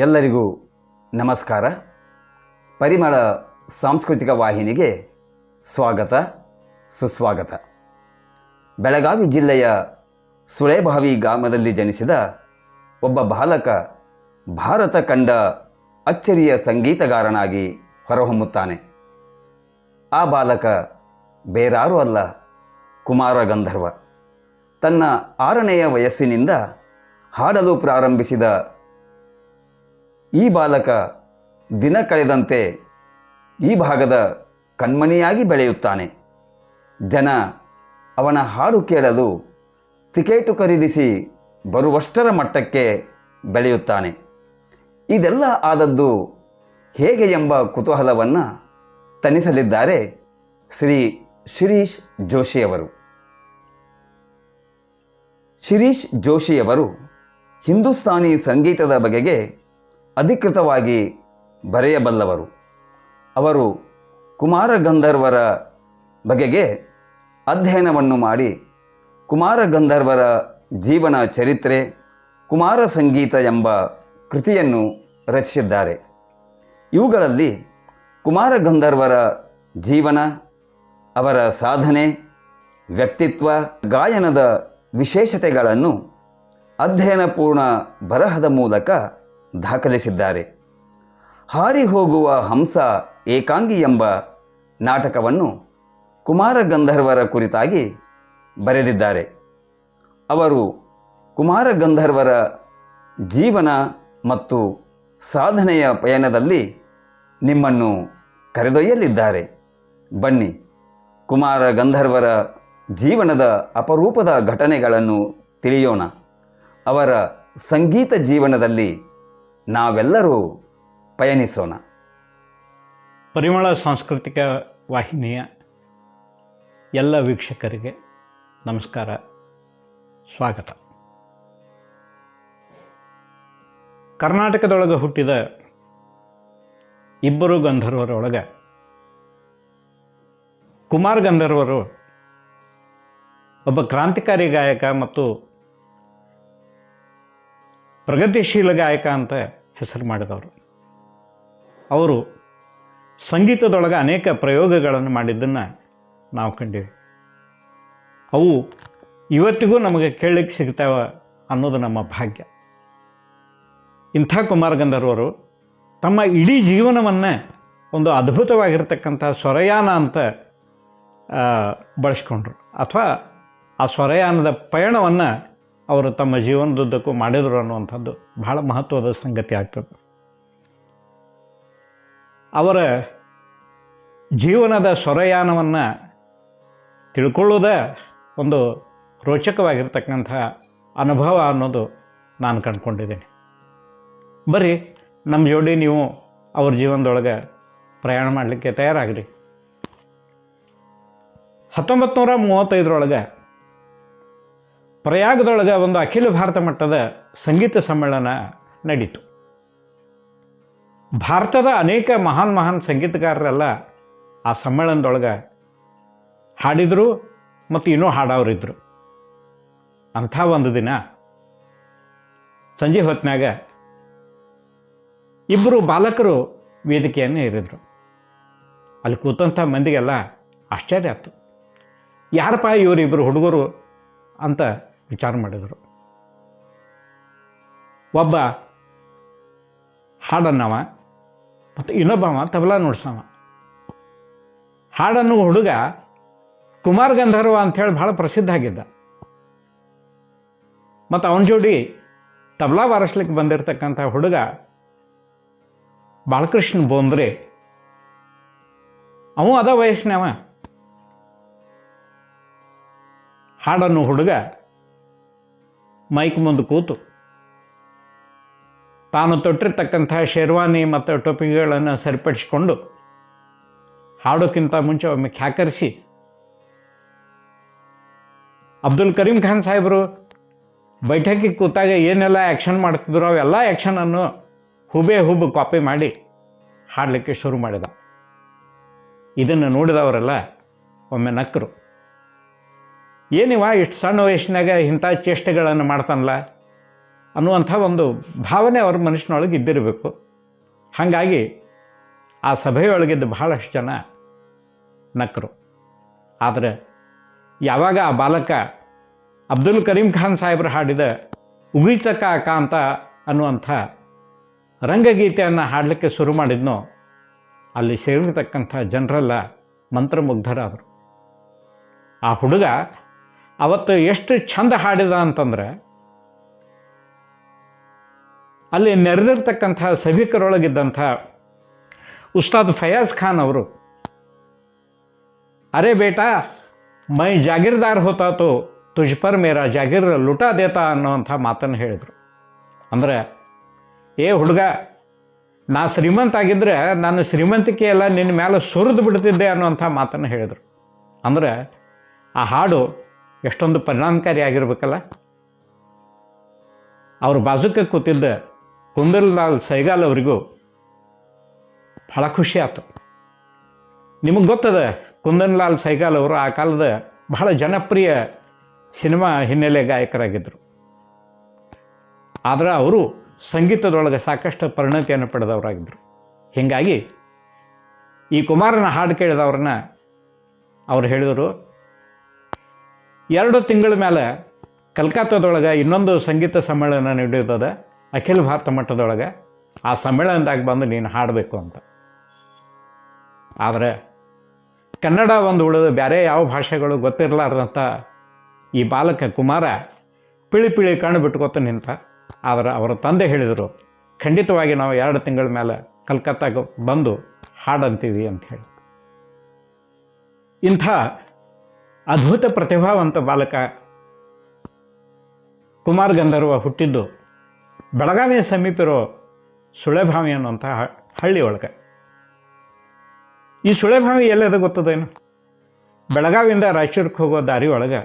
ಎಲ್ಲರಿಗೂ ನಮಸ್ಕಾರ. ಪರಿಮಳ ಸಾಂಸ್ಕೃತಿಕ ವಾಹಿನಿಗೆ ಸ್ವಾಗತ, ಸುಸ್ವಾಗತ. ಬೆಳಗಾವಿ ಜಿಲ್ಲೆಯ ಸುಳೆಬಾವಿ ಗ್ರಾಮದಲ್ಲಿ ಜನಿಸಿದ ಒಬ್ಬ ಬಾಲಕ ಭಾರತ ಕಂಡ ಅಚ್ಚರಿಯ ಸಂಗೀತಗಾರನಾಗಿ ಹೊರಹೊಮ್ಮುತ್ತಾನೆ. ಆ ಬಾಲಕ ಬೇರಾರೂ ಅಲ್ಲ, ಕುಮಾರ ಗಂಧರ್ವ. ತನ್ನ ಆರನೆಯ ವಯಸ್ಸಿನಿಂದ ಹಾಡಲು ಪ್ರಾರಂಭಿಸಿದ ಈ ಬಾಲಕ ದಿನ ಕಳೆದಂತೆ ಈ ಭಾಗದ ಕಣ್ಮಣಿಯಾಗಿ ಬೆಳೆಯುತ್ತಾನೆ. ಜನ ಅವನ ಹಾಡು ಕೇಳಲು ಟಿಕೆಟು ಖರೀದಿಸಿ ಬರುವಷ್ಟರ ಮಟ್ಟಕ್ಕೆ ಬೆಳೆಯುತ್ತಾನೆ. ಇದೆಲ್ಲ ಆದದ್ದು ಹೇಗೆ ಎಂಬ ಕುತೂಹಲವನ್ನು ತನಿಸಲಿದ್ದಾರೆ ಶ್ರೀ ಶಿರೀಶ್ ಜೋಶಿಯವರು ಶಿರೀಶ್ ಜೋಶಿಯವರು ಹಿಂದೂಸ್ತಾನಿ ಸಂಗೀತದ ಬಗೆಗೆ ಅಧಿಕೃತವಾಗಿ ಬರೆಯಬಲ್ಲವರು. ಅವರು ಕುಮಾರ ಗಂಧರ್ವರ ಬಗೆಗೆ ಅಧ್ಯಯನವನ್ನು ಮಾಡಿ ಕುಮಾರ ಗಂಧರ್ವರ ಜೀವನ ಚರಿತ್ರೆ, ಕುಮಾರ ಸಂಗೀತ ಎಂಬ ಕೃತಿಯನ್ನು ರಚಿಸಿದ್ದಾರೆ. ಇವುಗಳಲ್ಲಿ ಕುಮಾರ ಗಂಧರ್ವರ ಜೀವನ, ಅವರ ಸಾಧನೆ, ವ್ಯಕ್ತಿತ್ವ, ಗಾಯನದ ವಿಶೇಷತೆಗಳನ್ನು ಅಧ್ಯಯನಪೂರ್ಣ ಬರಹದ ಮೂಲಕ ದಾಖಲಿಸಿದ್ದಾರೆ. ಹಾರಿ ಹೋಗುವ ಹಂಸ ಏಕಾಂಗಿ ಎಂಬ ನಾಟಕವನ್ನು ಕುಮಾರ ಗಂಧರ್ವರ ಕುರಿತಾಗಿ ಬರೆದಿದ್ದಾರೆ. ಅವರು ಕುಮಾರ ಗಂಧರ್ವರ ಜೀವನ ಮತ್ತು ಸಾಧನೆಯ ಪಯಣದಲ್ಲಿ ನಿಮ್ಮನ್ನು ಕರೆದೊಯ್ಯಲಿದ್ದಾರೆ. ಬನ್ನಿ, ಕುಮಾರ ಗಂಧರ್ವರ ಜೀವನದ ಅಪರೂಪದ ಘಟನೆಗಳನ್ನು ತಿಳಿಯೋಣ. ಅವರ ಸಂಗೀತ ಜೀವನದಲ್ಲಿ ನಾವೆಲ್ಲರೂ ಪಯಣಿಸೋಣ ಪರಿಮಳ ಸಾಂಸ್ಕೃತಿಕ ವಾಹಿನಿಯ ಎಲ್ಲ ವೀಕ್ಷಕರಿಗೆ ನಮಸ್ಕಾರ, ಸ್ವಾಗತ. ಕರ್ನಾಟಕದೊಳಗೆ ಹುಟ್ಟಿದ ಇಬ್ಬರು ಗಂಧರ್ವರೊಳಗೆ ಕುಮಾರ್ ಗಂಧರ್ವರು ಒಬ್ಬ ಕ್ರಾಂತಿಕಾರಿ ಗಾಯಕ ಮತ್ತು ಪ್ರಗತಿಶೀಲ ಗಾಯಕ ಅಂತ ಹೆಸರು ಮಾಡಿದವರು. ಅವರು ಸಂಗೀತದೊಳಗೆ ಅನೇಕ ಪ್ರಯೋಗಗಳನ್ನು ಮಾಡಿದ್ದನ್ನು ನಾವು ಕಂಡೀವಿ. ಅವು ಇವತ್ತಿಗೂ ನಮಗೆ ಕೇಳಲಿಕ್ಕೆ ಸಿಗ್ತಾವೆ ಅನ್ನೋದು ನಮ್ಮ ಭಾಗ್ಯ. ಇಂಥ ಕುಮಾರ ಗಂಧರ್ವರು ತಮ್ಮ ಇಡೀ ಜೀವನವನ್ನು ಒಂದು ಅದ್ಭುತವಾಗಿರ್ತಕ್ಕಂಥ ಸ್ವರಯಾನ ಅಂತ ಬಳಸ್ಕೊಂಡ್ರು. ಅಥವಾ ಆ ಸ್ವರಯಾನದ ಪಯಣವನ್ನು ಅವರು ತಮ್ಮ ಜೀವನದುದ್ದಕ್ಕೂ ಮಾಡಿದರು ಅನ್ನುವಂಥದ್ದು ಬಹಳ ಮಹತ್ವದ ಸಂಗತಿ ಆಗ್ತದೆ. ಅವರ ಜೀವನದ ಸ್ವರಯಾನವನ್ನು ತಿಳ್ಕೊಳ್ಳೋದೇ ಒಂದು ರೋಚಕವಾಗಿರ್ತಕ್ಕಂಥ ಅನುಭವ ಅನ್ನೋದು ನಾನು ಕಂಡುಕೊಂಡಿದ್ದೀನಿ. ಬರೀ ನಮ್ಮ ಜೋಡಿ ನೀವು ಅವ್ರ ಜೀವನದೊಳಗೆ ಪ್ರಯಾಣ ಮಾಡಲಿಕ್ಕೆ ತಯಾರಾಗಿರಿ. ಹತ್ತೊಂಬತ್ತು ನೂರ ಮೂವತ್ತೈದರೊಳಗೆ ಪ್ರಯಾಗದೊಳಗೆ ಒಂದು ಅಖಿಲ ಭಾರತ ಮಟ್ಟದ ಸಂಗೀತ ಸಮ್ಮೇಳನ ನಡೀತು. ಭಾರತದ ಅನೇಕ ಮಹಾನ್ ಮಹಾನ್ ಸಂಗೀತಗಾರರೆಲ್ಲ ಆ ಸಮ್ಮೇಳನದೊಳಗೆ ಹಾಡಿದರು ಮತ್ತು ಇನ್ನೂ ಹಾಡೋರಿದ್ದರು ಅಂಥ ಒಂದು ದಿನ ಸಂಜೆ ಹೊತ್ತಿನಾಗ ಇಬ್ಬರು ಬಾಲಕರು ವೇದಿಕೆಯನ್ನು ಏರಿದರು ಅಲ್ಲಿ ಕೂತಂಥ ಮಂದಿಗೆಲ್ಲ ಆಶ್ಚರ್ಯ ಆಯ್ತು. ಯಾರಪ್ಪ ಇವರಿಬ್ಬರು ಹುಡುಗರು ಅಂತ ವಿಚಾರ ಮಾಡಿದರು. ಒಬ್ಬ ಹಾಡನ್ನವ ಮತ್ತು ಇನ್ನೊಬ್ಬವ ತಬಲಾ ನುಡ್ಸವ. ಹಾಡನ್ನು ಹುಡುಗ ಕುಮಾರ್ ಗಂಧರ್ವ ಅಂಥೇಳಿ ಭಾಳ ಪ್ರಸಿದ್ಧ ಆಗಿದ್ದ. ಮತ್ತು ಅವನ ಜೋಡಿ ತಬಲಾ ಬಾರಿಸ್ಲಿಕ್ಕೆ ಬಂದಿರತಕ್ಕಂಥ ಹುಡುಗ ಬಾಲಕೃಷ್ಣ ಬೋಂದ್ರೆ. ಅವ ಅದ ವಯಸ್ಸಿನವ. ಹಾಡನ್ನು ಹುಡುಗ ಮೈಕ್ ಮುಂದೆ ಕೂತು. ತಾನು ತೊಟ್ಟಿರ್ತಕ್ಕಂಥ ಶೇರ್ವಾನಿ ಮತ್ತು ಟೊಪಿಗೆಗಳನ್ನು ಸರಿಪಡಿಸಿಕೊಂಡು ಹಾಡೋಕ್ಕಿಂತ ಮುಂಚೆ ಒಮ್ಮೆ ಖ್ಯಾಕರಿಸಿ, ಅಬ್ದುಲ್ ಕರೀಂ ಖಾನ್ ಸಾಹೇಬರು ಬೈಠಕಿಗೆ ಕೂತಾಗ ಏನೆಲ್ಲ ಆ್ಯಕ್ಷನ್ ಮಾಡ್ತಿದ್ರು, ಅವೆಲ್ಲ ಆ್ಯಕ್ಷನನ್ನು ಹುಬೆ ಹುಬ್ಬು ಕಾಪಿ ಮಾಡಿ ಹಾಡಲಿಕ್ಕೆ ಶುರು ಮಾಡಿದ. ಇದನ್ನು ನೋಡಿದವರೆಲ್ಲ ಒಮ್ಮೆ ನಕ್ಕರು ಏನಿವ ಇಷ್ಟು ಸಣ್ಣ ವಯಸ್ಸಿನಾಗ ಇಂಥ ಚೇಷ್ಟೆಗಳನ್ನು ಮಾಡ್ತಾನಲ್ಲ ಅನ್ನುವಂಥ ಒಂದು ಭಾವನೆ ಅವ್ರ ಮನುಷ್ಯನೊಳಗೆ ಇದ್ದಿರಬೇಕು. ಹಾಗಾಗಿ ಆ ಸಭೆಯೊಳಗಿದ್ದ ಬಹಳಷ್ಟು ಜನ ನಕ್ಕರು ಆದರೆ ಯಾವಾಗ ಆ ಬಾಲಕ ಅಬ್ದುಲ್ ಕರೀಂ ಖಾನ್ ಸಾಹೇಬರು ಹಾಡಿದ ಉಗೀಚಕ ಕಾಂತ ಅನ್ನುವಂಥ ರಂಗಗೀತೆಯನ್ನು ಹಾಡಲಿಕ್ಕೆ ಶುರು ಮಾಡಿದ್ನೋ, ಅಲ್ಲಿ ಸೇರಿರ್ತಕ್ಕಂಥ ಜನರೆಲ್ಲ ಮಂತ್ರಮುಗ್ಧರಾದರು. ಆ ಹುಡುಗ ಅವತ್ತು ಎಷ್ಟು ಚಂದ ಹಾಡಿದ ಅಂತಂದರೆ, ಅಲ್ಲಿ ನೆರೆದಿರ್ತಕ್ಕಂಥ ಸಭಿಕರೊಳಗಿದ್ದಂಥ ಉಸ್ತಾದ್ ಫಯಾಜ್ ಖಾನ್ ಅವರು, ಅರೆ ಬೇಟಾ, ಮೈ ಜಾಗೀರ್ದಾರ್ ಹೋತಾತು ತುಜ್ಪರ್ ಮೇರ ಜಾಗೀರ್ ಲುಟಾ ದೇತಾ ಅನ್ನೋವಂಥ ಮಾತನ್ನು ಹೇಳಿದರು. ಅಂದರೆ, ಏ ಹುಡುಗ, ನಾ ಶ್ರೀಮಂತ ಆಗಿದ್ದರೆ ನನ್ನ ಶ್ರೀಮಂತಿಕೆ ಎಲ್ಲ ನಿನ್ನ ಮೇಲೆ ಸುರಿದು ಬಿಡ್ತಿದ್ದೆ ಅನ್ನುವಂಥ ಮಾತನ್ನು ಹೇಳಿದರು. ಅಂದರೆ, ಆ ಹಾಡು ಎಷ್ಟೊಂದು ಪರಿಣಾಮಕಾರಿ ಆಗಿರ್ಬೇಕಲ್ಲ? ಅವ್ರ ಬಾಜುಕ ಕೂತಿದ್ದ ಕುಂದಲ್ಲಾಲ್ ಸೈಗಾಲ್ ಅವರಿಗೂ ಭಾಳ ಖುಷಿ ಆಯ್ತು ನಿಮಗೆ ಗೊತ್ತದ ಕುಂದನ್ಲಾಲ್ ಸೈಗಾಲ್ ಅವರು ಆ ಕಾಲದ ಬಹಳ ಜನಪ್ರಿಯ ಸಿನಿಮಾ ಹಿನ್ನೆಲೆ ಗಾಯಕರಾಗಿದ್ದರು ಆದರೆ ಅವರು ಸಂಗೀತದೊಳಗೆ ಸಾಕಷ್ಟು ಪರಿಣತಿಯನ್ನು ಪಡೆದವರಾಗಿದ್ದರು ಹೀಗಾಗಿ ಈ ಕುಮಾರನ ಹಾಡು ಕೇಳಿದವ್ರನ್ನ ಅವ್ರು ಹೇಳಿದರು ಎರಡು ತಿಂಗಳ ಮೇಲೆ ಕಲ್ಕತ್ತಾದೊಳಗೆ ಇನ್ನೊಂದು ಸಂಗೀತ ಸಮ್ಮೇಳನ ನಡೆಯುತ್ತದೆ, ಅಖಿಲ ಭಾರತ ಮಟ್ಟದೊಳಗೆ. ಆ ಸಮ್ಮೇಳನದಾಗ ಬಂದು ನೀನು ಹಾಡಬೇಕು ಅಂತ. ಆದರೆ ಕನ್ನಡ ಒಂದು ಉಳಿದು ಬೇರೆ ಯಾವ ಭಾಷೆಗಳು ಗೊತ್ತಿರಲಾರ್ದಂಥ ಈ ಬಾಲಕ ಕುಮಾರ ಪಿಳಿ ಪಿಳಿ ಕಣ್ಣು ಬಿಟ್ಕೊತ ನಿಂತ, ಆದರೆ ಅವರ ತಂದೆ ಹೇಳಿದರು, ಖಂಡಿತವಾಗಿ ನಾವು ಎರಡು ತಿಂಗಳ ಮೇಲೆ ಕಲ್ಕತ್ತಾಗ ಬಂದು ಹಾಡಂತೀವಿ ಅಂತ ಹೇಳಿ. ಇಂಥ ಅದ್ಭುತ ಪ್ರತಿಭಾವಂತ ಬಾಲಕ ಕುಮಾರ್ ಗಂಧರ್ವ ಹುಟ್ಟಿದ್ದು ಬೆಳಗಾವಿಯ ಸಮೀಪ ಇರೋ ಸುಳೆಭಾವಿ ಅನ್ನುವಂಥ ಹಳ್ಳಿ ಒಳಗೆ. ಈ ಸುಳೆಭಾವಿ ಎಲ್ಲದ ಗೊತ್ತದೇನು? ಬೆಳಗಾವಿಯಿಂದ ರಾಯಚೂರಿಗೆ ಹೋಗೋ ದಾರಿ ಒಳಗೆ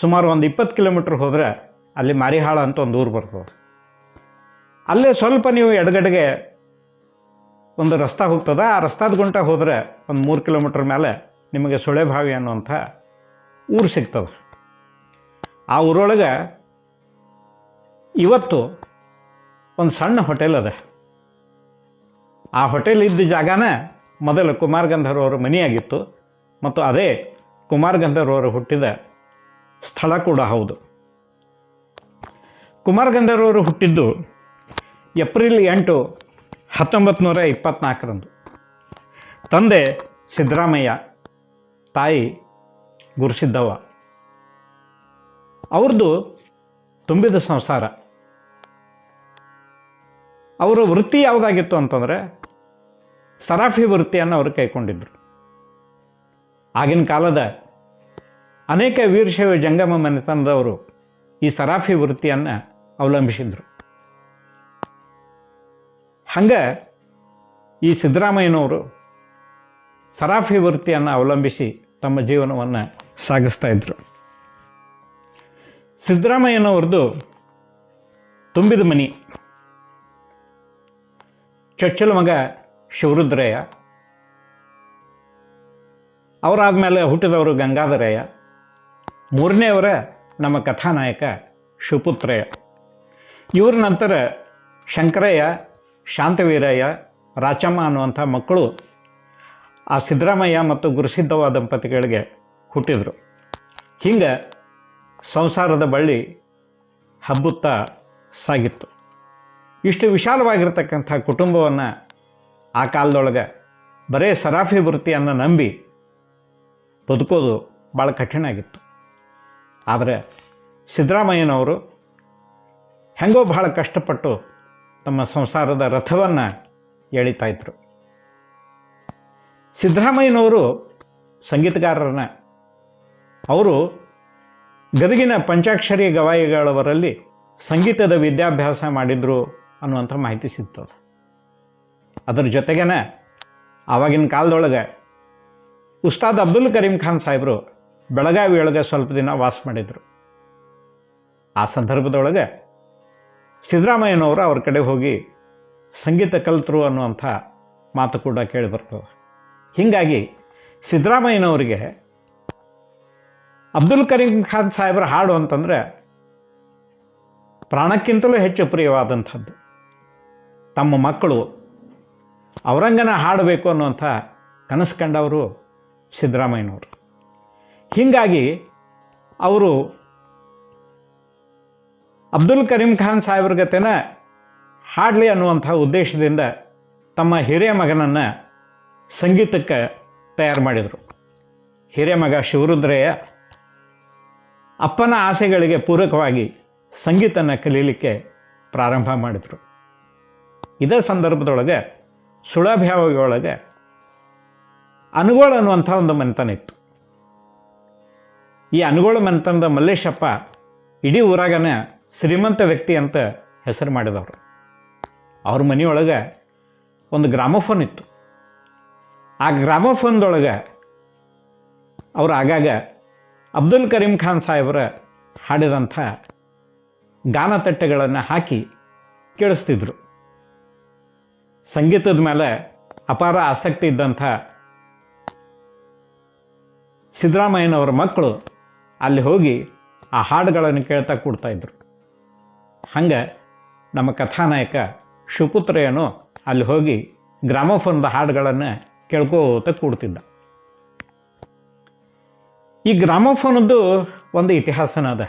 ಸುಮಾರು ಒಂದು ಇಪ್ಪತ್ತು ಕಿಲೋಮೀಟ್ರ್ ಹೋದರೆ ಅಲ್ಲಿ ಮಾರಿಹಾಳ ಅಂತ ಒಂದು ಊರು ಬರ್ತದೆ. ಅಲ್ಲೇ ಸ್ವಲ್ಪ ನೀವು ಎಡಗಡೆಗೆ ಒಂದು ರಸ್ತಾ ಹೋಗ್ತದೆ. ಆ ರಸ್ತಾದ ಗುಂಟ ಹೋದರೆ ಒಂದು ಮೂರು ಕಿಲೋಮೀಟ್ರ್ ಮೇಲೆ ನಿಮಗೆ ಸುಳೆಭಾವಿ ಅನ್ನುವಂಥ ಊರು ಸಿಗ್ತದೆ. ಆ ಊರೊಳಗೆ ಇವತ್ತು ಒಂದು ಸಣ್ಣ ಹೋಟೆಲ್ ಅದ. ಆ ಹೋಟೆಲ್ ಇದ್ದ ಜಾಗನ ಮೊದಲು ಕುಮಾರ್ ಗಂಧರ್ವ ಅವರ ಮನೆಯಾಗಿತ್ತು ಮತ್ತು ಅದೇ ಕುಮಾರ್ ಗಂಧರ್ವ ಅವರು ಹುಟ್ಟಿದ ಸ್ಥಳ ಕೂಡ ಹೌದು. ಕುಮಾರ್ ಗಂಧರ್ವ ಅವರು ಹುಟ್ಟಿದ್ದು ಏಪ್ರಿಲ್ ಎಂಟು ಹತ್ತೊಂಬತ್ತು ನೂರ ಇಪ್ಪತ್ತ್ನಾಲ್ಕರಂದು ತಂದೆ ಸಿದ್ದರಾಮಯ್ಯ, ತಾಯಿ ಗುರುಸಿದ್ದವ್ವ ಅವ್ರದ್ದು ತುಂಬಿದ ಸಂಸಾರ. ಅವರ ವೃತ್ತಿ ಯಾವುದಾಗಿತ್ತು ಅಂತಂದರೆ ಸರಾಫಿ ವೃತ್ತಿಯನ್ನು ಅವರು ಕೈಕೊಂಡಿದ್ದರು ಆಗಿನ ಕಾಲದ ಅನೇಕ ವೀರಶೈವ ಜಂಗಮ ಮನೆತನದವರು ಈ ಸರಾಫಿ ವೃತ್ತಿಯನ್ನು ಅವಲಂಬಿಸಿದ್ರು. ಹಂಗೆ ಈ ಸಿದ್ದರಾಮಯ್ಯನವರು ಸರಾಫಿ ವೃತ್ತಿಯನ್ನು ಅವಲಂಬಿಸಿ ತಮ್ಮ ಜೀವನವನ್ನು ಸಾಗಿಸ್ತಾ ಇದ್ದರು ಸಿದ್ದರಾಮಯ್ಯನವ್ರದ್ದು ತುಂಬಿದ ಮನಿ. ಚೊಚ್ಚಲ ಮಗ ಶಿವರುದ್ರಯ್ಯ. ಅವರಾದಮೇಲೆ ಹುಟ್ಟಿದವರು ಗಂಗಾಧರಯ್ಯ. ಮೂರನೇವರ ನಮ್ಮ ಕಥಾನಾಯಕ ಶಿವಪುತ್ರಯ್ಯ. ಇವ್ರ ನಂತರ ಶಂಕರಯ್ಯ, ಶಾಂತವೀರಯ್ಯ ರಾಚಮ್ಮ ಅನ್ನುವಂಥ ಮಕ್ಕಳು ಆ ಸಿದ್ದರಾಮಯ್ಯ ಮತ್ತು ಗುರುಸಿದ್ಧವಾದ ದಂಪತಿಗಳಿಗೆ ಹುಟ್ಟಿದರು. ಹಿಂಗೆ ಸಂಸಾರದ ಬಳ್ಳಿ ಹಬ್ಬುತ್ತಾ ಸಾಗಿತ್ತು. ಇಷ್ಟು ವಿಶಾಲವಾಗಿರ್ತಕ್ಕಂಥ ಕುಟುಂಬವನ್ನು ಆ ಕಾಲದೊಳಗೆ ಬರೇ ಸರಾಫಿ ವೃತ್ತಿಯನ್ನು ನಂಬಿ ಬದುಕೋದು ಭಾಳ ಕಠಿಣ ಆಗಿತ್ತು. ಆದರೆ ಸಿದ್ದರಾಮಯ್ಯನವರು ಹೆಂಗೋ ಬಹಳ ಕಷ್ಟಪಟ್ಟು ತಮ್ಮ ಸಂಸಾರದ ರಥವನ್ನು ಎಳಿತಾಯಿದ್ರು ಸಿದ್ದರಾಮಯ್ಯನವರು ಸಂಗೀತಗಾರರನ್ನ ಅವರು ಗದಗಿನ ಪಂಚಾಕ್ಷರಿ ಗವಾಯಿಗಳವರಲ್ಲಿ ಸಂಗೀತದ ವಿದ್ಯಾಭ್ಯಾಸ ಮಾಡಿದರು ಅನ್ನುವಂಥ ಮಾಹಿತಿ ಸಿಗ್ತದೆ. ಅದರ ಜೊತೆಗೇನೆ ಆವಾಗಿನ ಕಾಲದೊಳಗೆ ಉಸ್ತಾದ್ ಅಬ್ದುಲ್ ಕರೀಂ ಖಾನ್ ಸಾಹೇಬರು ಬೆಳಗಾವಿ ಒಳಗೆ ಸ್ವಲ್ಪ ದಿನ ವಾಸ ಮಾಡಿದರು. ಆ ಸಂದರ್ಭದೊಳಗೆ ಸಿದ್ದರಾಮಯ್ಯನವರು ಅವ್ರ ಕಡೆ ಹೋಗಿ ಸಂಗೀತ ಕಲಿತರು ಅನ್ನುವಂಥ ಮಾತು ಕೂಡ ಕೇಳಿ ಬರ್ತದೆ. ಹೀಗಾಗಿ ಸಿದ್ದರಾಮಯ್ಯನವರಿಗೆ ಅಬ್ದುಲ್ ಕರೀಂ ಖಾನ್ ಸಾಹೇಬರ ಹಾಡು ಅಂತಂದರೆ ಪ್ರಾಣಕ್ಕಿಂತಲೂ ಹೆಚ್ಚು ಪ್ರಿಯವಾದಂಥದ್ದು. ತಮ್ಮ ಮಕ್ಕಳು ಅವರಂಗನ ಹಾಡಬೇಕು ಅನ್ನುವಂಥ ಕನಸು ಕಂಡವರು ಸಿದ್ದರಾಮಯ್ಯನವರು. ಹೀಗಾಗಿ ಅವರು ಅಬ್ದುಲ್ ಕರೀಂ ಖಾನ್ ಸಾಹೇಬ್ರ ಜೊತೆನ ಹಾಡಲಿ ಅನ್ನುವಂಥ ಉದ್ದೇಶದಿಂದ ತಮ್ಮ ಹಿರಿಯ ಮಗನನ್ನು ಸಂಗೀತಕ್ಕೆ ತಯಾರು ಮಾಡಿದರು. ಹಿರಿಯ ಮಗ ಶಿವರುದ್ರಯ್ಯ ಅಪ್ಪನ ಆಸೆಗಳಿಗೆ ಪೂರಕವಾಗಿ ಸಂಗೀತನ ಕಲೀಲಿಕ್ಕೆ ಪ್ರಾರಂಭ ಮಾಡಿದರು. ಇದೇ ಸಂದರ್ಭದೊಳಗೆ ಸುಳಭ್ಯಾವಿಯೊಳಗೆ ಅನುಗೋಳ ಅನ್ನುವಂಥ ಒಂದು ಮನೆತನ ಇತ್ತು. ಈ ಅನುಗೋಳ ಮನೆತನದ ಮಲ್ಲೇಶಪ್ಪ ಇಡೀ ಊರಾಗನೇ ಶ್ರೀಮಂತ ವ್ಯಕ್ತಿ ಅಂತ ಹೆಸರು ಮಾಡಿದವರು. ಅವ್ರ ಮನೆಯೊಳಗೆ ಒಂದು ಗ್ರಾಮೋಫೋನ್ ಇತ್ತು. ಆ ಗ್ರಾಮೋಫೋನ್ದೊಳಗೆ ಅವರು ಆಗಾಗ ಅಬ್ದುಲ್ ಕರೀಂ ಖಾನ್ ಸಾಹೇಬರ ಹಾಡಿದಂಥ ಗಾನತಟ್ಟೆಗಳನ್ನು ಹಾಕಿ ಕೇಳಿಸ್ತಿದ್ರು. ಸಂಗೀತದ ಮೇಲೆ ಅಪಾರ ಆಸಕ್ತಿ ಇದ್ದಂಥ ಸಿದ್ದರಾಮಯ್ಯನವರ ಮಕ್ಕಳು ಅಲ್ಲಿ ಹೋಗಿ ಆ ಹಾಡುಗಳನ್ನು ಕೇಳ್ತಾ ಕೂಡ್ತಾಯಿದ್ರು ಹಂಗೆ ನಮ್ಮ ಕಥಾನಾಯಕ ಶಿವಪುತ್ರಯ್ಯನು ಅಲ್ಲಿ ಹೋಗಿ ಗ್ರಾಮೋಫೋನ್ದ ಹಾಡುಗಳನ್ನು ಕೇಳ್ಕೋತ ಕೂಡ್ತಿದ್ದ. ಈ ಗ್ರಾಮೋಫೋನದ್ದು ಒಂದು ಇತಿಹಾಸನ ಅದ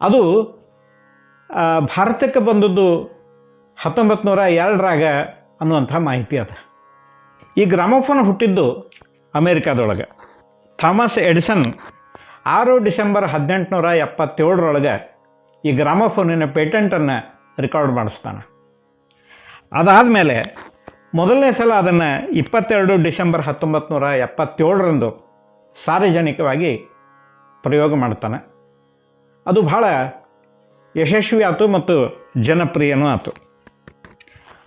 ಅದು ಭಾರತಕ್ಕೆ ಬಂದದ್ದು ಹತ್ತೊಂಬತ್ತು ನೂರ ಎರಡರಾಗ ಅನ್ನುವಂಥ ಮಾಹಿತಿ ಅದ. ಈ ಗ್ರಾಮೋಫೋನ್ ಹುಟ್ಟಿದ್ದು ಅಮೇರಿಕಾದೊಳಗೆ. ಥಾಮಸ್ ಎಡಿಸನ್ ಆರು ಡಿಸೆಂಬರ್ ಹದಿನೆಂಟುನೂರ ಎಪ್ಪತ್ತೇಳರೊಳಗೆ ಈ ಗ್ರಾಮೋಫೋನಿನ ಪೇಟೆಂಟನ್ನು ರೆಕಾರ್ಡ್ ಮಾಡಿಸ್ತಾನೆ. ಅದಾದಮೇಲೆ, ಮೊದಲನೇ ಸಲ ಅದನ್ನು ಇಪ್ಪತ್ತೆರಡು ಡಿಸೆಂಬರ್ ಹತ್ತೊಂಬತ್ತು ನೂರ ಎಪ್ಪತ್ತೇಳರಂದು ಸಾರ್ವಜನಿಕವಾಗಿ ಪ್ರಯೋಗ ಮಾಡ್ತಾನೆ. ಅದು ಭಾಳ ಯಶಸ್ವಿ ಆಯಿತು ಮತ್ತು ಜನಪ್ರಿಯನೂ ಆಯಿತು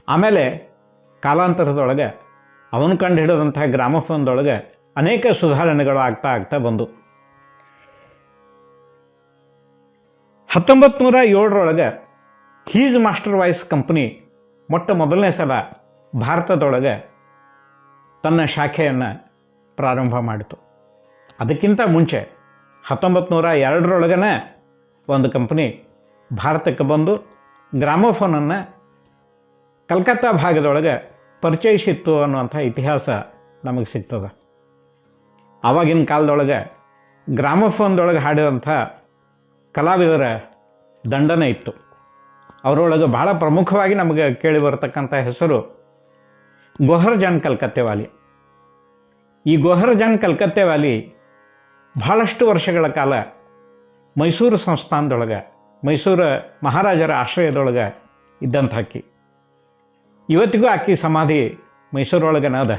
ಆಮೇಲೆ ಕಾಲಾಂತರದೊಳಗೆ ಅವನು ಕಂಡು ಹಿಡಿದಂಥ ಗ್ರಾಮಫೋನ್ದೊಳಗೆ ಅನೇಕ ಸುಧಾರಣೆಗಳು ಆಗ್ತಾ ಆಗ್ತಾ ಬಂದು. ಹತ್ತೊಂಬತ್ತು ನೂರ ಏಳರೊಳಗೆ ಹೀಜ್ ಮಾಸ್ಟರ್ ವಾಯ್ಸ್ ಕಂಪ್ನಿ ಮೊಟ್ಟ ಮೊದಲನೇ ಸಲ ಭಾರತದೊಳಗೆ ತನ್ನ ಶಾಖೆಯನ್ನು ಪ್ರಾರಂಭ ಮಾಡಿತು. ಅದಕ್ಕಿಂತ ಮುಂಚೆ ಹತ್ತೊಂಬತ್ತು ನೂರ ಎರಡರೊಳಗನೆ ಒಂದು ಕಂಪ್ನಿ ಭಾರತಕ್ಕೆ ಬಂದು ಗ್ರಾಮೋಫೋನನ್ನು ಕಲ್ಕತ್ತಾ ಭಾಗದೊಳಗೆ ಪರಿಚಯಿಸಿತ್ತು ಅನ್ನುವಂಥ ಇತಿಹಾಸ ನಮಗೆ ಸಿಗ್ತದೆ. ಆವಾಗಿನ ಕಾಲದೊಳಗೆ ಗ್ರಾಮೋಫೋನ್ದೊಳಗೆ ಹಾಡಿದಂಥ ಕಲಾವಿದರ ದಂಡನೆ ಇತ್ತು. ಅವರೊಳಗೆ ಬಹಳ ಪ್ರಮುಖವಾಗಿ ನಮಗೆ ಕೇಳಿ ಬರತಕ್ಕಂಥ ಹೆಸರು ಗೊಹರ್ ಜಾನ್ ಕಲ್ಕತ್ತೆವಾಲಿ. ಈ ಗೊಹರ್ ಜಾನ್ ಕಲ್ಕತ್ತೆವಾಲಿ ಬಹಳಷ್ಟು ವರ್ಷಗಳ ಕಾಲ ಮೈಸೂರು ಸಂಸ್ಥಾನದೊಳಗೆ, ಮೈಸೂರು ಮಹಾರಾಜರ ಆಶ್ರಯದೊಳಗೆ ಇದ್ದಂಥ ಆಕಿ ಇವತ್ತಿಗೂ ಆಕಿ ಸಮಾಧಿ ಮೈಸೂರೊಳಗನ ಅದ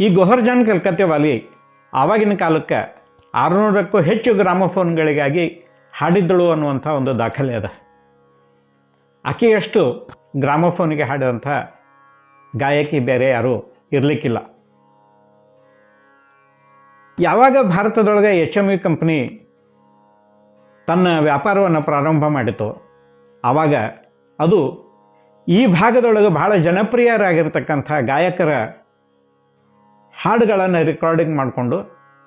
ಈ ಗೊಹರ್ಜಾನ್ ಕಲ್ಕತ್ತೆವಾಲಿ ಆವಾಗಿನ ಕಾಲಕ್ಕೆ ಆರುನೂರಕ್ಕೂ ಹೆಚ್ಚು ಗ್ರಾಮಫೋನ್ಗಳಿಗಾಗಿ ಹಾಡಿದ್ದಳು ಅನ್ನುವಂಥ ಒಂದು ದಾಖಲೆ ಅದ. ಆಕೆಯಷ್ಟು ಗ್ರಾಮಫೋನಿಗೆ ಹಾಡಿದಂಥ ಗಾಯಕಿ ಬೇರೆ ಯಾರೂ ಇರಲಿಕ್ಕಿಲ್ಲ. ಯಾವಾಗ ಭಾರತದೊಳಗೆ ಎಚ್ ಎಂ ಯು ಕಂಪ್ನಿ ತನ್ನ ವ್ಯಾಪಾರವನ್ನು ಪ್ರಾರಂಭ ಮಾಡಿತು, ಆವಾಗ ಅದು ಈ ಭಾಗದೊಳಗೆ ಬಹಳ ಜನಪ್ರಿಯರಾಗಿರ್ತಕ್ಕಂಥ ಗಾಯಕರ ಹಾಡುಗಳನ್ನು ರೆಕಾರ್ಡಿಂಗ್ ಮಾಡಿಕೊಂಡು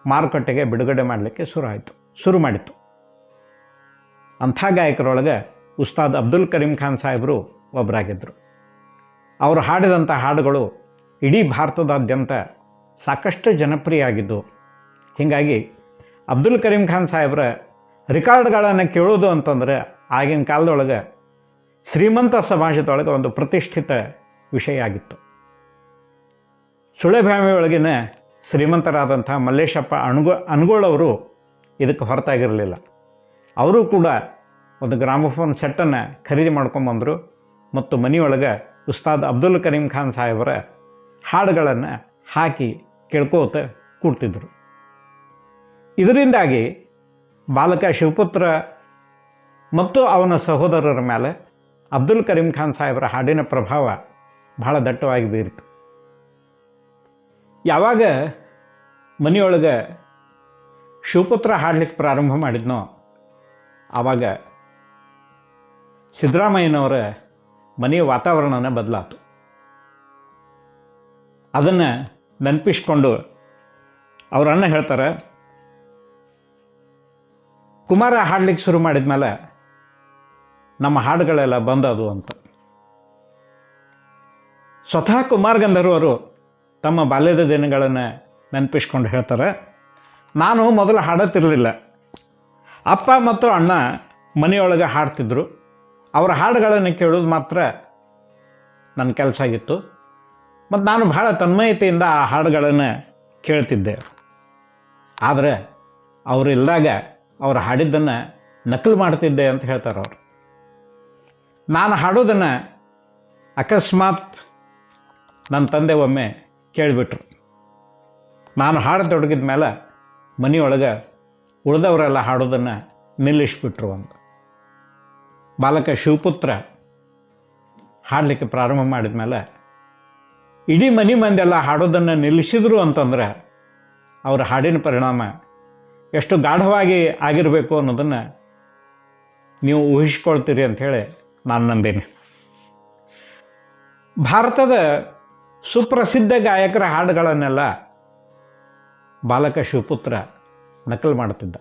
ಮಾರುಕಟ್ಟೆಗೆ ಬಿಡುಗಡೆ ಮಾಡಲಿಕ್ಕೆ ಶುರು ಆಯಿತು ಶುರು ಮಾಡಿತು. ಅಂಥ ಗಾಯಕರೊಳಗೆ ಉಸ್ತಾದ್ ಅಬ್ದುಲ್ ಕರೀಂ ಖಾನ್ ಸಾಹೇಬರು ಒಬ್ಬರಾಗಿದ್ದರು ಅವರು ಹಾಡಿದಂಥ ಹಾಡುಗಳು ಇಡೀ ಭಾರತದಾದ್ಯಂತ ಸಾಕಷ್ಟು ಜನಪ್ರಿಯ ಆಗಿದ್ದು ಹೀಗಾಗಿ ಅಬ್ದುಲ್ ಕರೀಂ ಖಾನ್ ಸಾಹೇಬ್ರ ರೆಕಾರ್ಡ್ಗಳನ್ನು ಕೇಳೋದು ಅಂತಂದರೆ ಆಗಿನ ಕಾಲದೊಳಗೆ ಶ್ರೀಮಂತ ಸಮಾಜದೊಳಗೆ ಒಂದು ಪ್ರತಿಷ್ಠಿತ ವಿಷಯ ಆಗಿತ್ತು. ಸುಳೆಭಾಮಿಯೊಳಗಿನ ಶ್ರೀಮಂತರಾದಂಥ ಮಲ್ಲೇಶಪ್ಪ ಅಣಗೋ ಅನ್ಗೋಳವರು ಇದಕ್ಕೆ ಹೊರತಾಗಿರಲಿಲ್ಲ. ಅವರು ಕೂಡ ಒಂದು ಗ್ರಾಮಫೋನ್ ಸೆಟ್ಟನ್ನು ಖರೀದಿ ಮಾಡ್ಕೊಂಬಂದರು ಮತ್ತು ಮನೆಯೊಳಗೆ ಉಸ್ತಾದ್ ಅಬ್ದುಲ್ ಕರೀಂ ಖಾನ್ ಸಾಹೇಬರ ಹಾಡುಗಳನ್ನು ಹಾಕಿ ಕೇಳ್ಕೋತ ಕೂಡ್ತಿದ್ರು. ಇದರಿಂದಾಗಿ ಬಾಲಕ ಶಿವಪುತ್ರ ಮತ್ತು ಅವನ ಸಹೋದರರ ಮೇಲೆ ಅಬ್ದುಲ್ ಕರೀಂ ಖಾನ್ ಸಾಹೇಬರ ಹಾಡಿನ ಪ್ರಭಾವ ಬಹಳ ದಟ್ಟವಾಗಿ ಬೀರಿತು. ಯಾವಾಗ ಮನೆಯೊಳಗೆ ಶಿವಪುತ್ರ ಹಾಡಲಿಕ್ಕೆ ಪ್ರಾರಂಭ ಮಾಡಿದ್ನೋ ಆವಾಗ ಸಿದ್ದರಾಮಯ್ಯನವರ ಮನೆಯ ವಾತಾವರಣನ ಬದಲಾತು. ಅದನ್ನು ನೆನಪಿಸ್ಕೊಂಡು ಅವರನ್ನ ಹೇಳ್ತಾರೆ ಕುಮಾರ ಹಾಡ್ಲಿಕ್ಕೆ ಶುರು ಮಾಡಿದ ಮೇಲೆ ನಮ್ಮ ಹಾಡುಗಳೆಲ್ಲ ಬಂದದು ಅಂತ. ಸ್ವತಃ ಕುಮಾರ್ ಗಂಧರ್ವರು ತಮ್ಮ ಬಾಲ್ಯದ ದಿನಗಳನ್ನು ನೆನಪಿಸ್ಕೊಂಡು ಹೇಳ್ತಾರೆ, ನಾನು ಮೊದಲು ಹಾಡತ್ತಿರಲಿಲ್ಲ. ಅಪ್ಪ ಮತ್ತು ಅಣ್ಣ ಮನೆಯೊಳಗೆ ಹಾಡ್ತಿದ್ರು. ಅವರ ಹಾಡುಗಳನ್ನು ಕೇಳೋದು ಮಾತ್ರ ನನ್ನ ಕೆಲಸ ಆಗಿತ್ತು. ಮತ್ತು ನಾನು ಭಾಳ ತನ್ಮಯತೆಯಿಂದ ಆ ಹಾಡುಗಳನ್ನು ಕೇಳ್ತಿದ್ದೆ. ಆದರೆ ಅವರು ಇಲ್ದಾಗ ಅವ್ರು ಹಾಡಿದ್ದನ್ನು ನಕಲು ಮಾಡ್ತಿದ್ದೆ ಅಂತ ಹೇಳ್ತಾರೆ ಅವರು. ನಾನು ಹಾಡೋದನ್ನು ಅಕಸ್ಮಾತ್ ನನ್ನ ತಂದೆ ಒಮ್ಮೆ ಕೇಳಿಬಿಟ್ರು. ನಾನು ಹಾಡತೊಡಗಿದ ಮೇಲೆ ಮನೆಯೊಳಗೆ ಉಳಿದವರೆಲ್ಲ ಹಾಡೋದನ್ನು ನಿಲ್ಲಿಸ್ಬಿಟ್ರು ಅಂತ ಬಾಲಕ ಶಿವಪುತ್ರ ಹಾಡಲಿಕ್ಕೆ ಪ್ರಾರಂಭ ಮಾಡಿದ ಮೇಲೆ ಇಡೀ ಮನೆ ಮಂದೆಲ್ಲ ಹಾಡೋದನ್ನು ನಿಲ್ಲಿಸಿದ್ರು ಅಂತಂದ್ರೆ ಅವರ ಹಾಡಿನ ಪರಿಣಾಮ ಎಷ್ಟು ಗಾಢವಾಗಿ ಆಗಿರಬೇಕು ಅನ್ನೋದನ್ನು ನೀವು ಊಹಿಸ್ಕೊಳ್ತೀರಿ ಅಂಥೇಳಿ ನಾನು ನಂಬೀನಿ. ಭಾರತದ ಸುಪ್ರಸಿದ್ಧ ಗಾಯಕರ ಹಾಡುಗಳನ್ನೆಲ್ಲ ಬಾಲಕ ಶಿವಪುತ್ರ ನಕಲು ಮಾಡುತ್ತಿದ್ದ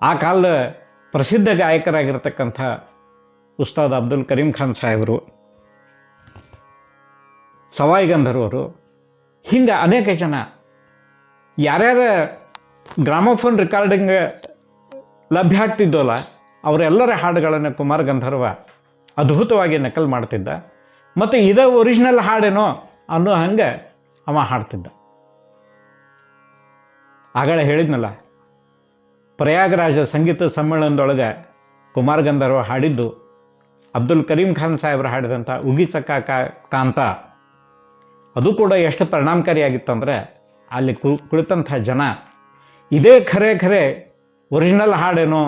ಆ ಕಾಲದ ಪ್ರಸಿದ್ಧ ಗಾಯಕರಾಗಿರ್ತಕ್ಕಂಥ ಉಸ್ತಾದ್ ಅಬ್ದುಲ್ ಕರೀಂ ಖಾನ್ ಸಾಹೇಬರು, ಸವಾಯಿ ಗಂಧರ್ವರು ಹಿಂಗೆ ಅನೇಕ ಜನ ಯಾರ್ಯಾರ ಗ್ರಾಮೋಫೋನ್ ರೆಕಾರ್ಡಿಂಗ್ ಲಭ್ಯ ಆಗ್ತಿದ್ದಲ್ಲ ಅವರೆಲ್ಲರ ಹಾಡುಗಳನ್ನು ಕುಮಾರ್ ಗಂಧರ್ವ ಅದ್ಭುತವಾಗಿ ನಕಲು ಮಾಡ್ತಿದ್ದ. ಮತ್ತು ಇದೇ ಒರಿಜಿನಲ್ ಹಾಡೇನೋ ಅನ್ನೋ ಹಂಗೆ ಅವ ಹಾಡ್ತಿದ್ದ. ಆಗಲೇ ಹೇಳಿದ್ನಲ್ಲ, ಪ್ರಯಾಗರಾಜ ಸಂಗೀತ ಸಮ್ಮೇಳನದೊಳಗೆ ಕುಮಾರ್ ಗಂಧರ್ವ ಹಾಡಿದ್ದು ಅಬ್ದುಲ್ ಕರೀಂ ಖಾನ್ ಸಾಹೇಬ್ರು ಹಾಡಿದಂಥ ಉಗಿ ಚಕ್ಕ ಕಾಂತ. ಅದು ಕೂಡ ಎಷ್ಟು ಪರಿಣಾಮಕಾರಿಯಾಗಿತ್ತಂದರೆ ಅಲ್ಲಿ ಕುಳಿತಂಥ ಜನ ಇದೇ ಖರೆ ಖರೆ ಒರಿಜಿನಲ್ ಹಾಡೇನೋ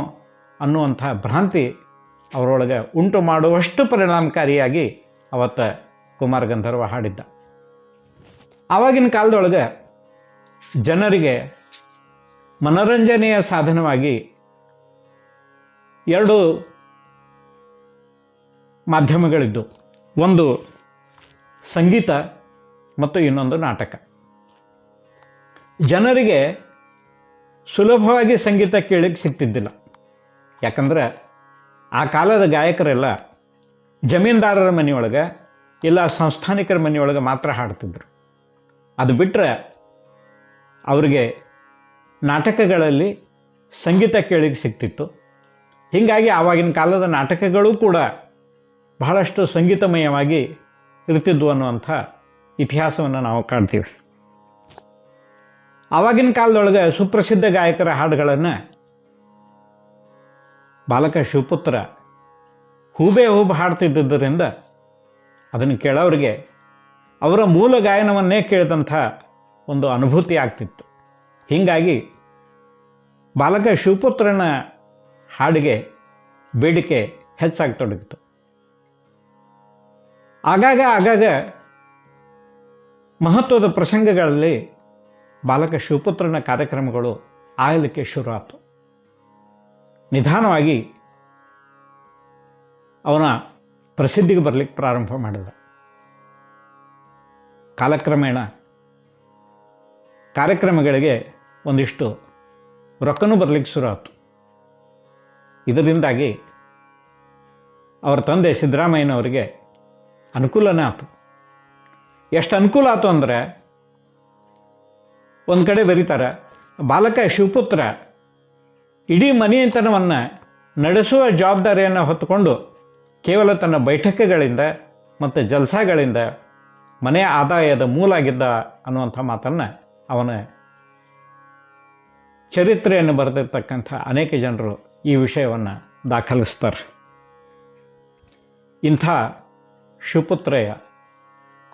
ಅನ್ನುವಂಥ ಭ್ರಾಂತಿ ಅವರೊಳಗೆ ಉಂಟು ಮಾಡುವಷ್ಟು ಪರಿಣಾಮಕಾರಿಯಾಗಿ ಅವತ್ತು ಕುಮಾರ ಗಂಧರ್ವ ಹಾಡಿದ್ದ. ಆವಾಗಿನ ಕಾಲದೊಳಗೆ ಜನರಿಗೆ ಮನೋರಂಜನೆಯ ಸಾಧನವಾಗಿ ಎರಡು ಮಾಧ್ಯಮಗಳಿದ್ದು, ಒಂದು ಸಂಗೀತ ಮತ್ತು ಇನ್ನೊಂದು ನಾಟಕ. ಜನರಿಗೆ ಸುಲಭವಾಗಿ ಸಂಗೀತ ಕೇಳಕ್ಕೆ ಸಿಗ್ತಿದ್ದಿಲ್ಲ. ಯಾಕಂದ್ರೆ ಆ ಕಾಲದ ಗಾಯಕರೆಲ್ಲ ಜಮೀನ್ದಾರರ ಮನೆಯೊಳಗೆ ಇಲ್ಲ ಸಂಸ್ಥಾನಿಕರ ಮನೆಯೊಳಗೆ ಮಾತ್ರ ಹಾಡ್ತಿದ್ರು. ಅದು ಬಿಟ್ಟರೆ ಅವರಿಗೆ ನಾಟಕಗಳಲ್ಲಿ ಸಂಗೀತ ಕೇಳಿಗೆ ಸಿಗ್ತಿತ್ತು. ಹೀಗಾಗಿ ಆವಾಗಿನ ಕಾಲದ ನಾಟಕಗಳು ಕೂಡ ಬಹಳಷ್ಟು ಸಂಗೀತಮಯವಾಗಿ ಇರ್ತಿದ್ವು ಅನ್ನುವಂಥ ಇತಿಹಾಸವನ್ನು ನಾವು ಕಾಣ್ತೀವಿ. ಆವಾಗಿನ ಕಾಲದೊಳಗೆ ಸುಪ್ರಸಿದ್ಧ ಗಾಯಕರ ಹಾಡುಗಳನ್ನು ಬಾಲಕ ಶಿವಪುತ್ರ ಹೂಬೆ ಹೂಬು ಹಾಡ್ತಿದ್ದರಿಂದ ಅದನ್ನು ಕೇಳೋರಿಗೆ ಅವರ ಮೂಲ ಗಾಯನವನ್ನೇ ಕೇಳಿದಂಥ ಒಂದು ಅನುಭೂತಿ ಆಗ್ತಿತ್ತು. ಹೀಗಾಗಿ ಬಾಲಕ ಶಿವಪುತ್ರನ ಹಾಡಿಗೆ ಬೇಡಿಕೆ ಹೆಚ್ಚಾಗತೊಡಗಿತು ಆಗಾಗ ಆಗಾಗ ಮಹತ್ವದ ಪ್ರಸಂಗಗಳಲ್ಲಿ ಬಾಲಕ ಶಿವಪುತ್ರನ ಕಾರ್ಯಕ್ರಮಗಳು ಆಯಲಿಕ್ಕೆ ಶುರು ನಿಧಾನವಾಗಿ ಅವನ ಪ್ರಸಿದ್ಧಿಗೆ ಬರಲಿಕ್ಕೆ ಪ್ರಾರಂಭ ಮಾಡಿದ. ಕಾಲಕ್ರಮೇಣ ಕಾರ್ಯಕ್ರಮಗಳಿಗೆ ಒಂದಿಷ್ಟು ರೊಕ್ಕನೂ ಬರಲಿಕ್ಕೆ ಶುರು ಇದರಿಂದಾಗಿ ಅವರ ತಂದೆ ಸಿದ್ದರಾಮಯ್ಯನವರಿಗೆ ಅನುಕೂಲನೇ ಆಯಿತು ಎಷ್ಟು ಅನುಕೂಲ ಆಯಿತು ಅಂದರೆ ಒಂದು ಕಡೆ ಬರೀತಾರೆ. ಬಾಲಕ ಶಿವಪುತ್ರ ಇಡೀ ಮನೆಯತನವನ್ನು ನಡೆಸುವ ಜವಾಬ್ದಾರಿಯನ್ನು ಹೊತ್ತುಕೊಂಡು ಕೇವಲ ತನ್ನ ಬೈಠಕಗಳಿಂದ ಮತ್ತು ಜಲ್ಸಾಗಳಿಂದ ಮನೆಯ ಆದಾಯದ ಮೂಲಾಗಿದ್ದ ಅನ್ನುವಂಥ ಮಾತನ್ನು ಅವನ ಚರಿತ್ರೆಯನ್ನು ಬರೆದಿರ್ತಕ್ಕಂಥ ಅನೇಕ ಜನರು ಈ ವಿಷಯವನ್ನು ದಾಖಲಿಸ್ತಾರೆ. ಇಂಥ ಶಿವಪುತ್ರಯ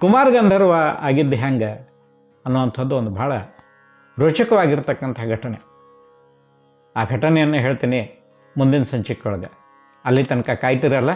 ಕುಮಾರ್ ಗಂಧರ್ವ ಆಗಿದ್ದು ಹೆಂಗೆ ಅನ್ನುವಂಥದ್ದು ಒಂದು ಭಾಳ ರೋಚಕವಾಗಿರ್ತಕ್ಕಂಥ ಘಟನೆ. ಆ ಘಟನೆಯನ್ನು ಹೇಳ್ತೀನಿ ಮುಂದಿನ ಸಂಚಿಕೆಯೊಳಗೆ. ಅಲ್ಲಿ ತನಕ ಕಾಯ್ತಿರಲ್ಲ.